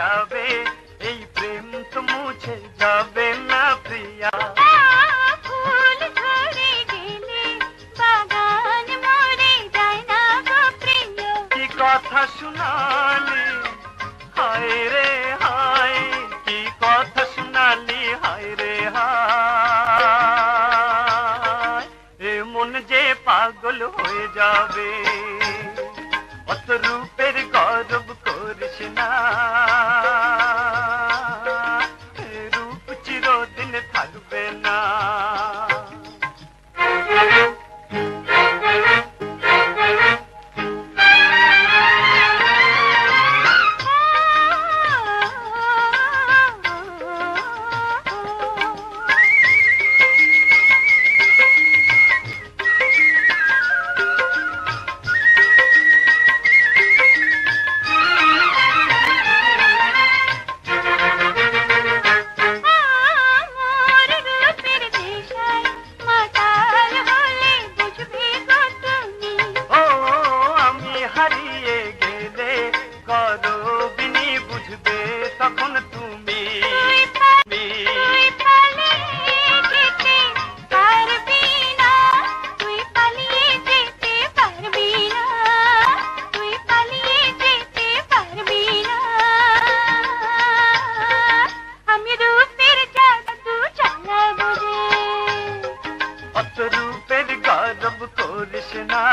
যাবে এই প্রেম তো মুছে যাবে না প্রিয়া। কথা শুনালি? হায় রে হায় কি কথা শুনালি? হায় রে হায় এমন যে পাগল হয়ে যাবে। অত রূপের গরব করিস না তখন তুমি রূপের গরব করিস না